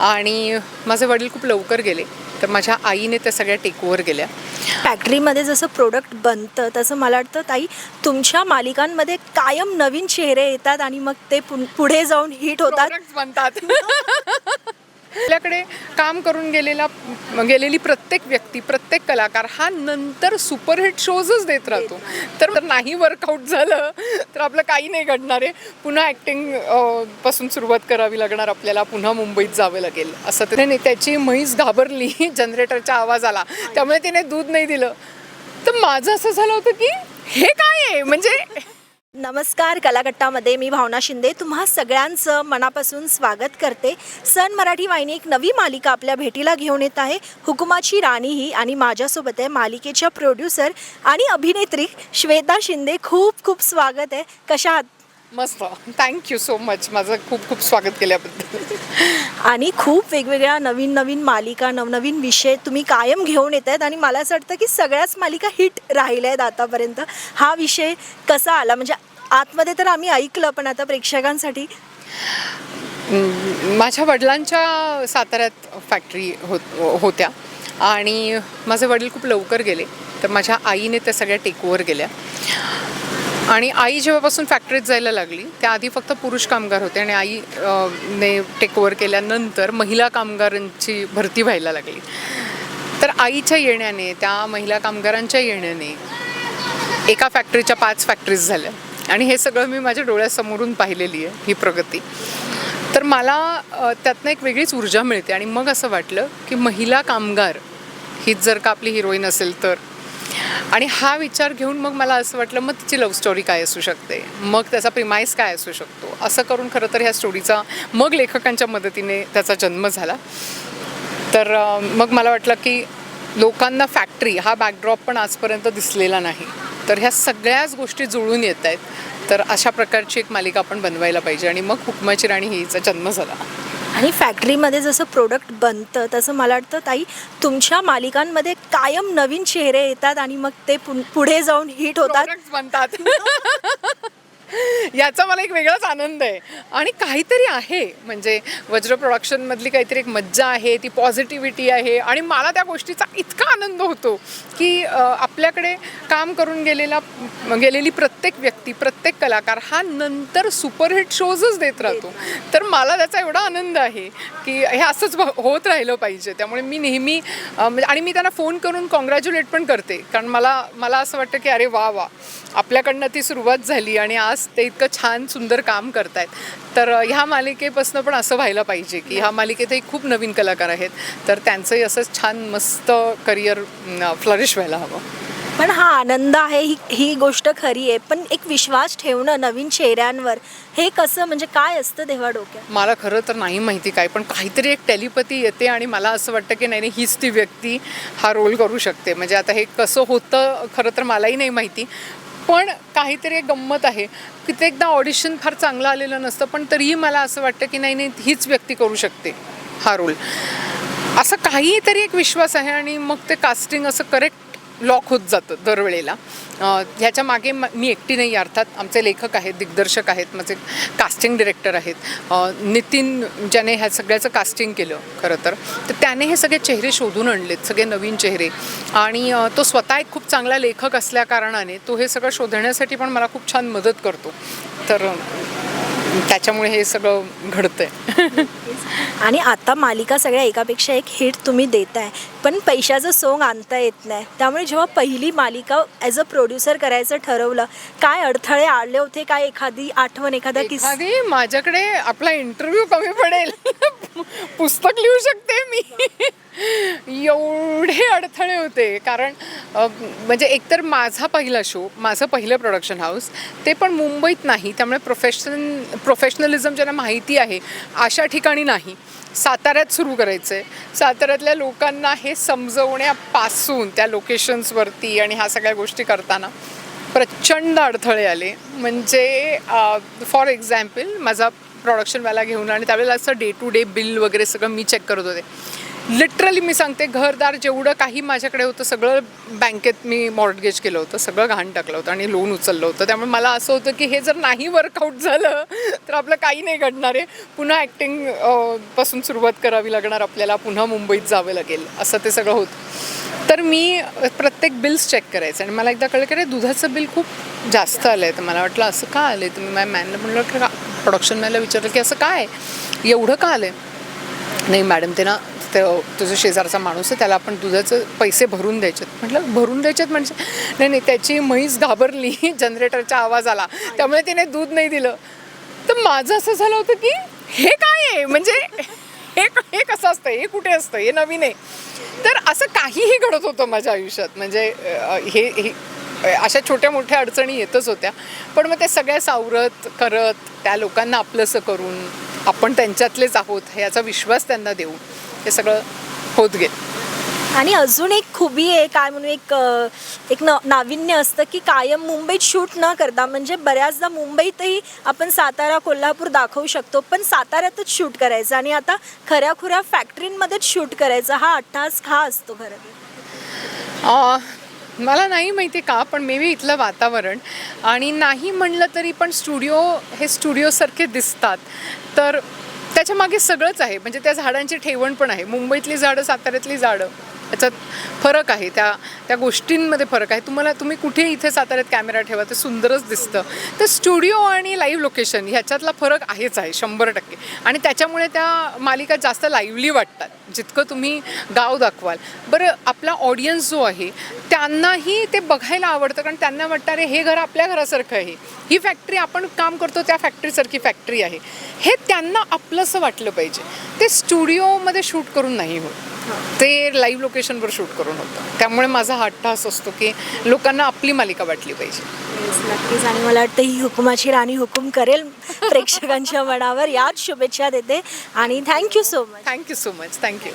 आणि माझे वडील खूप लवकर गेले. तर माझ्या आईने त्या सगळ्या टेक ओव्हर केल्या फॅक्टरीमध्ये जसं प्रोडक्ट बनतं तसं मला वाटतं ताई तुमच्या मालिकांमध्ये कायम नवीन चेहरे येतात आणि मग ते पुढे जाऊन हिट होतात. बनतात. आपल्याकडे काम करून गेलेला गेलेली प्रत्येक व्यक्ती प्रत्येक कलाकार हा नंतर सुपरहिट शोजच देत राहतो. तर नाही वर्कआउट झालं तर आपलं काही नाही घडणार आहे. पुन्हा ॲक्टिंगपासून सुरुवात करावी लागणार आपल्याला. पुन्हा मुंबईत जावं लागेल. असं त्याने त्याची म्हैस घाबरली जनरेटरच्या आवाजाला त्यामुळे तिने दूध नाही दिलं. तर माझं असं झालं होतं की हे काय आहे? म्हणजे नमस्कार कलाकट्टामध्ये मी भावना शिंदे. तुम्हा सगळ्यांचं मनापासून स्वागत करते. सन मराठी वाहिनी एक नवी मालिका आपल्या भेटीला घेऊन येत आहे. हुकुमाची राणी ही आणि माझ्यासोबत आहे मालिकेच्या प्रोड्युसर आणि अभिनेत्री श्वेता शिंदे. खूप खूप स्वागत आहे. कशा आहात? मस्त. थँक्यू सो मच माझं खूप खूप स्वागत केल्याबद्दल. आणि खूप वेगवेगळ्या नवीन नवीन मालिका नवनवीन विषय तुम्ही कायम घेऊन येत आहेत आणि मला असं वाटतं की सगळ्याच मालिका हिट राहिल्या आहेत आतापर्यंत. हा विषय कसा आला? म्हणजे आतमध्ये तर आम्ही ऐकलं पण आता प्रेक्षकांसाठी? माझ्या वडिलांच्या साताऱ्यात फॅक्टरी होत होत्या. आणि माझे वडील खूप लवकर गेले. तर माझ्या आईने त्या सगळ्या टेक गेल्या आणि आई जेव्हापासून फॅक्टरीत जायला लागली त्याआधी फक्त पुरुष कामगार होते आणि आई ने टेक केल्यानंतर महिला कामगारांची भरती व्हायला लागली. तर आईच्या येण्याने त्या महिला कामगारांच्या येण्याने एका फॅक्टरीच्या पाच फॅक्टरीज झाल्या. आणि हे सगळं मी माझ्या डोळ्यासमोरून पाहिलेली आहे ही प्रगती. तर मला त्यातनं एक वेगळीच ऊर्जा मिळते आणि मग असं वाटलं की महिला कामगार हीच जर का आपली हिरोईन असेल तर. आणि हा विचार घेऊन मग मला असं वाटलं मग तिची लव्ह स्टोरी काय असू शकते? मग त्याचा प्रिमाइस काय असू शकतो? असं करून खरं तर ह्या स्टोरीचा मग लेखकांच्या मदतीने त्याचा जन्म झाला. तर मग मला वाटलं की लोकांना फॅक्टरी हा बॅकड्रॉप पण आजपर्यंत दिसलेला नाही. तर ह्या सगळ्याच गोष्टी जुळून येत आहेत. तर अशा प्रकारची एक मालिका आपण बनवायला पाहिजे आणि मग हुकमाची राणी हिचा जन्म झाला. आणि फॅक्टरीमध्ये जसं प्रोडक्ट बनतं तसं मला वाटतं ताई तुमच्या मालिकांमध्ये कायम नवीन चेहरे येतात आणि मग ते पुढे जाऊन हिट होतात. बनतात. याचा मला एक वेगळाच आनंद आहे. आणि काहीतरी आहे. म्हणजे वज्र प्रोडक्शनमधली काहीतरी एक मज्जा आहे ती पॉझिटिव्हिटी आहे. आणि मला त्या गोष्टीचा इतका आनंद होतो की आपल्याकडे काम करून गेलेला गेलेली प्रत्येक व्यक्ती प्रत्येक कलाकार हा नंतर सुपरहिट शोजच देत राहतो. तर मला त्याचा एवढा आनंद आहे की हे असंच होत राहिलं पाहिजे. त्यामुळे मी नेहमी म्हणजे- आणि मी त्यांना फोन करून कॉंग्रॅच्युलेट पण करते. कारण मला मला असं वाटतं की अरे वा वा. आपल्याकडनं ती सुरुवात झाली आणि आज ते इतकं छान सुंदर काम करतायत. तर ह्या मालिकेपासून पण असं व्हायला पाहिजे की ह्या मालिकेतही खूप नवीन कलाकार आहेत. तर त्यांचंही असंच छान मस्त करिअर फ्लरिश व्हायला हवं. पण हा आनंद आहे ही ही गोष्ट खरी आहे. पण एक विश्वास ठेवणं नवीन चेहऱ्यांवर हे कसं म्हणजे काय असतं तेव्हा डोक्यात? मला खरं तर नाही माहिती काय पण काहीतरी एक टेलिपती येते आणि मला असं वाटतं की नाही नाही हीच ती व्यक्ती हा रोल करू शकते. म्हणजे आता हे कसं होतं खरं तर मलाही नाही माहिती. पण काहीतरी एक गंमत आहे. कित्येकदा ऑडिशन फार चांगलं आलेलं नसतं पण तरीही मला असं वाटतं की नाही नाही हीच व्यक्ती करू शकते हा रोल असं काहीतरी एक विश्वास आहे आणि मग ते कास्टिंग असं करेक्ट लॉक होत जातं दरवेळेला. ह्याच्या मागे मी एकटी नाही अर्थात आमचे लेखक आहेत दिग्दर्शक आहेत माझे कास्टिंग डिरेक्टर आहेत. नितीन ज्याने ह्या सगळ्याचं कास्टिंग केलं खरं तर तर त्याने हे सगळे चेहरे शोधून आणलेत सगळे नवीन चेहरे. आणि तो स्वतः एक खूप चांगला लेखक असल्या कारणाने तो हे सगळं शोधण्यासाठी पण मला खूप छान मदत करतो. तर त्याच्यामुळे हे सगळं घडतंय. आणि आता मालिका सगळ्या एकापेक्षा एक हिट तुम्ही देताय. पण पैशाचं सोंग आणता येत नाही. त्यामुळे जेव्हा पहिली मालिका ॲज अ प्रोड्युसर करायचं ठरवलं काय अडथळे आले होते? काय एखादी आठवण एखादा किस एखादी? माझ्याकडे आपला इंटरव्ह्यू कमी पडेल. पुस्तक लिहू शकते मी. एवढे अडथळे होते. कारण म्हणजे एकतर माझा पहिला शो माझं पहिलं प्रोडक्शन हाऊस ते पण मुंबईत नाही त्यामुळे प्रोफेशन प्रोफेशनलिझम ज्यांना माहिती आहे अशा ठिकाणी नाही. साताऱ्यात सुरू करायचं आहे साताऱ्यातल्या लोकांना हे समजवण्यापासून त्या लोकेशन्सवरती आणि ह्या सगळ्या गोष्टी करताना प्रचंड अडथळे आले. म्हणजे फॉर एक्झाम्पल माझा प्रोडक्शनवाला घेऊन आणि त्यावेळेला असं डे टू डे बिल वगैरे सगळं मी चेक करत होते. लिटरली मी सांगते घरदार जेवढं काही माझ्याकडे होतं सगळं बँकेत मी मॉर्टगेज केलं होतं सगळं घाण टाकलं होतं आणि लोन उचललं होतं. त्यामुळे मला असं होतं की हे जर नाही वर्कआउट झालं तर आपलं काही नाही घडणार आहे. पुन्हा ॲक्टिंगपासून सुरुवात करावी लागणार आपल्याला. पुन्हा मुंबईत जावं लागेल. असं ते सगळं होतं. तर मी प्रत्येक बिल्स चेक करायचं आणि मला एकदा कळलं की अरे दुधाचं बिल खूप जास्त आलं आहे तर मला वाटलं असं का आलं आहे तुम्ही माझ्या मॅनला म्हणलं की प्रोडक्शन मॅनला विचारलं की असं काय? एवढं का आलं आहे नाही मॅडम ते ना ते तुझं शेजारचा माणूस आहे त्याला आपण दुधाचं पैसे भरून द्यायचेत. म्हटलं भरून द्यायचेत म्हणजे? नाही नाही त्याची म्हैस घाबरली जनरेटरचा आवाज आला. त्यामुळे तिने दूध नाही दिलं. तर माझं असं झालं होतं की हे काय आहे? म्हणजे हे हे कसं असतं? हे कुठे असतं? हे नवीन आहे. तर असं काहीही घडत होतं माझ्या आयुष्यात. म्हणजे हे हे अशा छोट्या मोठ्या अडचणी येतच होत्या. पण मग ते सगळ्या सावरत करत त्या लोकांना आपलंसं करून आपण त्यांच्यातलेच आहोत ह्याचा विश्वास त्यांना देऊन. हे सगळं होत गेलं. आणि अजून एक खुबी आहे काय म्हणू एक एक न नाविन्य असतं की कायम मुंबईत शूट न करता म्हणजे बऱ्याचदा मुंबईतही आपण सातारा कोल्हापूर दाखवू शकतो पण साताऱ्यातच शूट करायचं आणि आता खऱ्या खुऱ्या फॅक्टरींमध्येच शूट करायचा हा अट्टहास खा असतो खरं मला नाही माहिती का पण मे बी इथलं वातावरण. आणि नाही म्हणलं तरी पण स्टुडिओ हे स्टुडिओसारखे दिसतात. तर त्याच्यामागे सगळंच आहे. म्हणजे त्या झाडांची ठेवण पण आहे. मुंबईतली झाडं साताऱ्यातली झाडं याच्यात फरक आहे. त्या त्या गोष्टींमध्ये फरक आहे. तुम्हाला तुम्ही कुठे इथे साताऱ्यात कॅमेरा ठेवा ते सुंदरच दिसतं. तर स्टुडिओ आणि लाईव्ह लोकेशन ह्याच्यातला फरक आहेच आहे शंभर टक्के. आणि त्याच्यामुळे त्या मालिका जास्त लाईव्हली वाटतात. जितकं तुम्ही गाव दाखवाल. बरं आपला ऑडियन्स जो आहे त्यांनाही ते बघायला आवडतं कारण त्यांना वाटतं अरे हे घर आपल्या घरासारखं आहे. ही फॅक्टरी आपण काम करतो त्या फॅक्टरीसारखी फॅक्टरी आहे. हे त्यांना आपलंसं वाटलं पाहिजे. ते स्टुडिओमध्ये शूट करून नाही होत. ते लाईव्ह लोकेशनवर शूट करून होतं. त्यामुळे माझा हा अट्टहास असतो की लोकांना आपली मालिका वाटली पाहिजे. नक्कीच. आणि मला वाटतं ही हुकुमाची राणी हुकुम करेल. प्रेक्षकांच्या मनावर याच शुभेच्छा देते आणि thank you so much thank you so much thank you